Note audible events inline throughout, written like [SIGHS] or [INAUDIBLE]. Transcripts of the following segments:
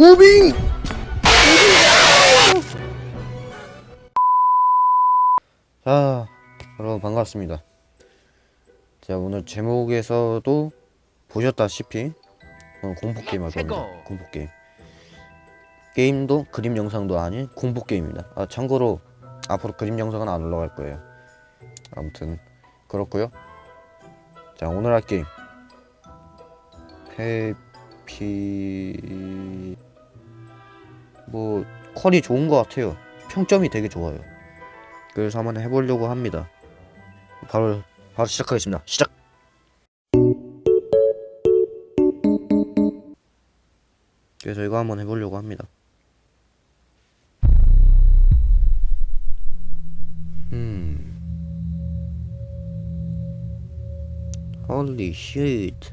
무빙! 자, 여러분 반갑습니다. 자, 오늘 제목에서도 보셨다시피 오늘 공포 게임 할 겁니다. 공포 게임. 게임도 그림 영상도 아닌 공포 게임입니다. 아, 참고로 앞으로 그림 영상은 안 올라갈 거예요. 아무튼 그렇고요. 자, 오늘 할 게임 페피 뭐 퀄이 좋은 것 같아요. 평점이 되게 좋아요. 그래서 한번 해보려고 합니다. 바로 바로 시작하겠습니다. 시작. 그래서 이거 한번 해보려고 합니다. 음. Holy shit.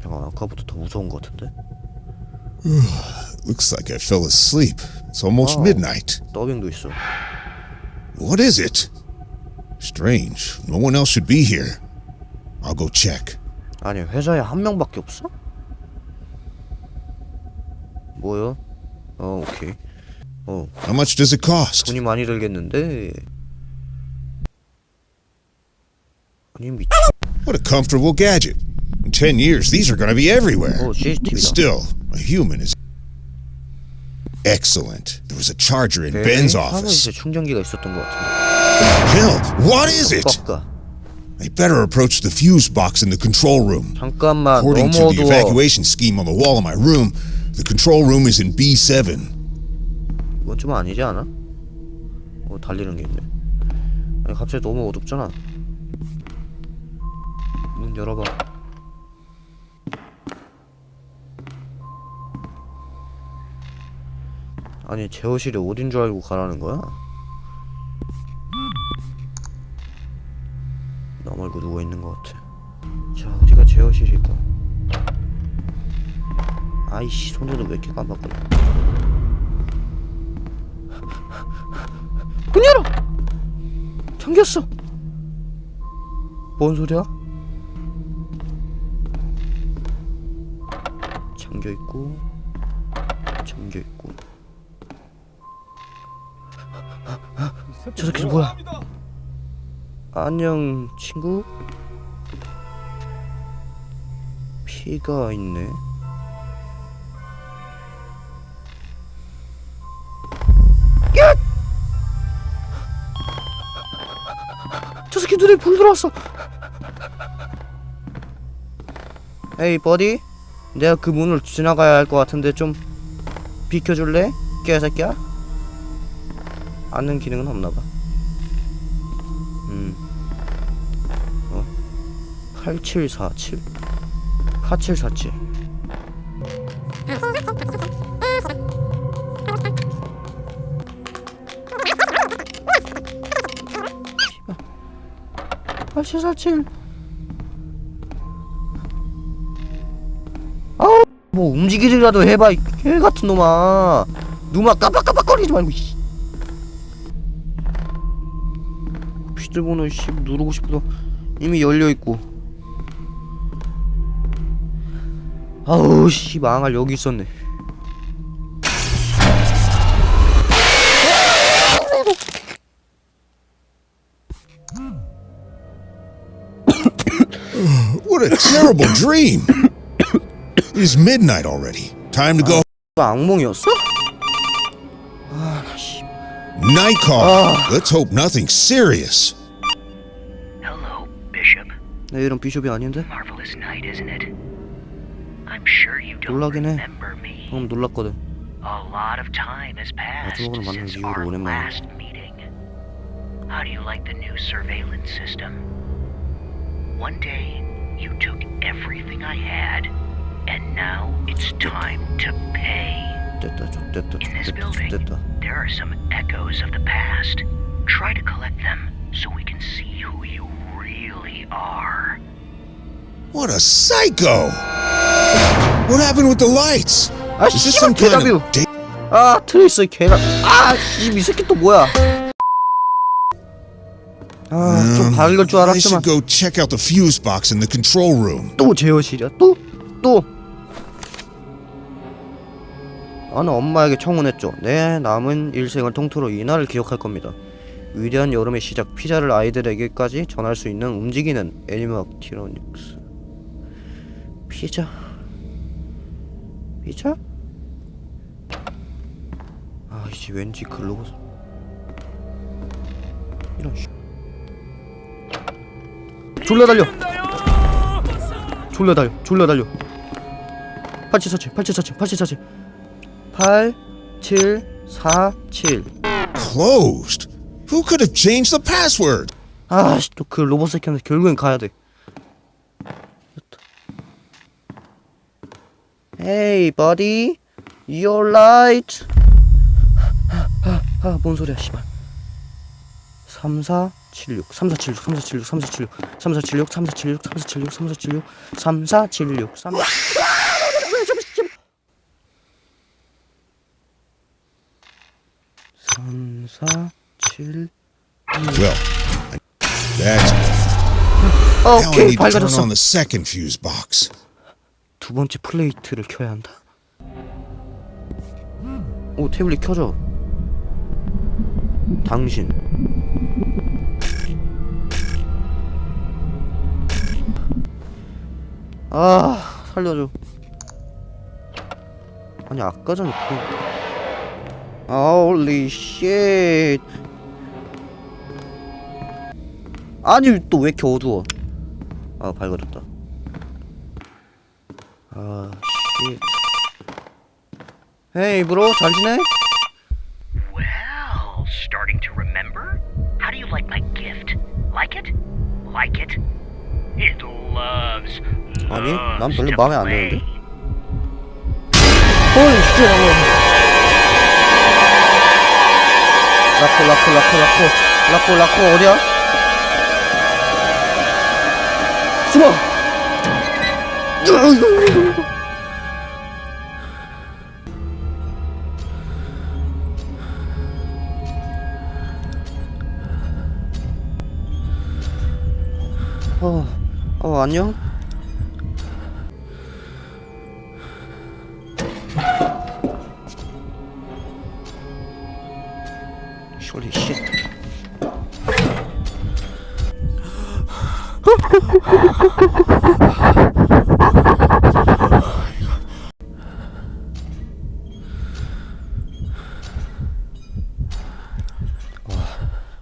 잠깐 아까부터 더 무서운 것 같은데? [SIGHS] Looks like I fell asleep. It's almost Oh. midnight. 더빙도 있어. What is it? Strange. No one else should be here. I'll go check. 아니 회사에 한 명밖에 없어? 뭐요? 어 오케이. 어 How much does it cost? 돈이 많이 들겠는데. 아니 미친. What a comfortable gadget. In ten years, these are going to be everywhere. 어 CCTV다. Still, a human is. Excellent. There was a charger in Ben's office. 사무실에 충전기가 있었던 것 같은데. Hell, what is it? 뻑가. I better approach the fuse box in the control room. 잠깐만 According 너무 to the 어두워. evacuation scheme on the wall of my room, the control room is in B7. 이건 좀 아니지 않아? 어 달리는 게 있네. 아니 갑자기 너무 어둡잖아. 문 열어봐. 아니 제어실이 어딘 줄 알고 가라는 거야? 나 말고 누워 있는 것 같아. 자 어디가 제어실일까? 아이씨 손에는 왜 이렇게 깜빡거려? 문 열어! 잠겼어! 뭔 소리야? 잠겨 있고 잠겨 있고 저 새끼 뭐야? 안녕 친구? 피가 있네 저 새끼 눈에 불 들어왔어. 에이 버디, 내가 그 문을 지나가야 할 것 같은데 좀 비켜줄래? 개새끼야. 앉는 기능은 없나봐. 음. 어. 8747 8747 8747 아우 뭐 움직이기라도 해봐 이 개같은 놈아 누마 깜빡깜빡거리지 말고 씨. 비밀번호 씨 누르고 싶어도 이미 열려있고 아우 씨 망할 여기 있었네 What a terrible dream! It is midnight already. Time to go. 또 악몽이었어? Night call. Let's hope nothing serious. Hello, Bishop. 내 이름 비숍이 아닌데? Marvelous night, isn't it? I'm sure you don't 놀라긴 해. remember me. 방금 놀랐거든 A lot of time has passed 마지막으로 만난 since 이후로 our 오랜만이야. last meeting. How do you like the new surveillance system? One day, you took everything I had, and now it's time to pay. 됐다 좀 됐다 In this 됐다 building, 됐다 there are some echoes of the past. Try to collect them so we can see who you Really are. What a psycho! What happened with the lights? 아 Is this 씨발 some kind 개다뷰 of da- 아 트레이서 개가 아씨이 새끼 또 뭐야 아 좀 Um, 밝을 줄 I 알았지만 should go check out the fuse box in the control room. 또 제어실이야 또또 나는 엄마에게 청혼했죠. 내 남은 일생을 통틀어 이 날을 기억할 겁니다. 위대한 여름의 시작, 피자를 아이들에게까지 전할 수 있는 움직이는 애니멀 티로닉스. 피자? 피자? 아이씨 왠지 글로벌 이런 씨. 졸라 달려. 졸라 달려. 졸라 달려. 8747 8747 8747 8 7 4 7 Closed. Who could have changed the password? 아씨 또 그 로봇 새끼한테 결국엔 가야 돼. Hey buddy, you're right. 아 뭔 소리야 씨발. 3476 3476 3476 3476 3476 3476 3476 3476 3476 3476 Well, that's now I 오케이 need to turn 밝아졌어. on the second fuse box. 두 번째 플레이트를 켜야 한다. 오 태블릿 켜져. 당신. 아 살려줘. 아니 아까 전에 그. Holy shit. 아니 또 왜 이렇게 어두워? 아 밝아졌다. 아, 씨. 헤이, 브로, 잘 지내? Well, starting to remember? How do you like my gift? Like it? Like it? It loves. 아니, 난 loves 별로 마음에 안. 드는데? 헐, 진짜. 라코, 라코, 라코, 라코, 라코, 라코, 어디야? 숨어! 어, 어, 안녕? Holy shit.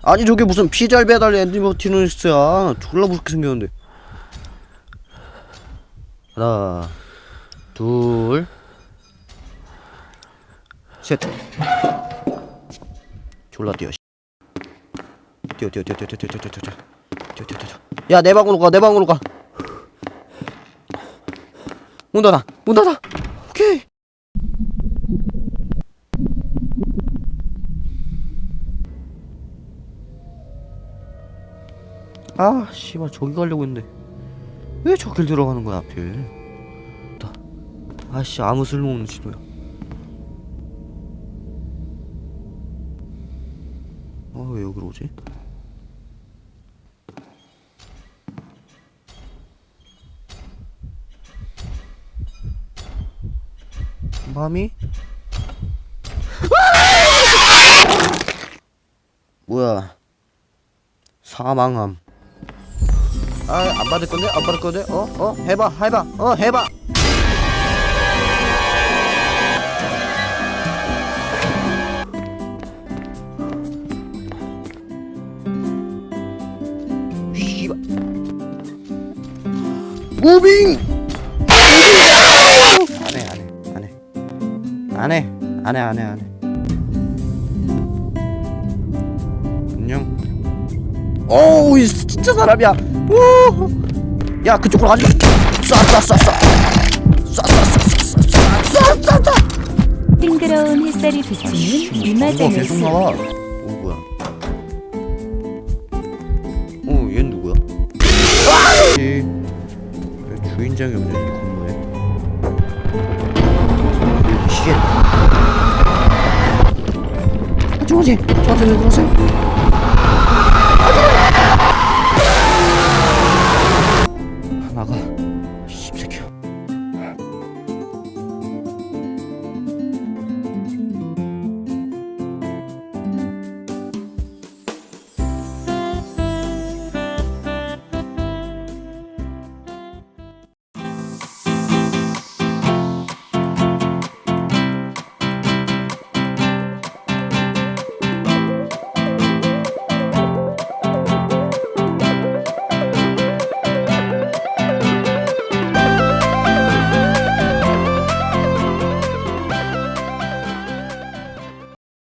아니 저게 무슨 피자 배달 애니머티너스야. 졸라 무섭게 생겼는데. 하나 둘셋. 졸라 뛰어 씨. 뛰어 뛰어 뛰어 뛰어 뛰어 뛰어 뛰어 뛰어 뛰어 뛰어 뛰어 야내 방으로 가 내 방으로 가 문 닫아 문 닫아. 오케이. 아 씨발 저기 가려고 했는데. 왜 저길 들어가는 거야 하필 나 아씨 아무 쓸모없는 지도야. 아 왜 여기로 오지? 마미? 뭐야? 사망함. 아 안 받을 건데? 안 받을 건데? 어? 어? 해봐 해봐. 어 해봐. 무빙 안 해 안 해 안 해 안 해 안녕 오우 이 진짜 사람이야 오! 야 그쪽으로 가지 쏴쏴쏴쏴쏴쏴쏴쏴쏴쏴 싱그러운 햇살이 비치는 이마장을 계속 수 나와 오 뭐야 어얘 누구야 아! 왜 주인장이 없냐 救我姐抓住那个东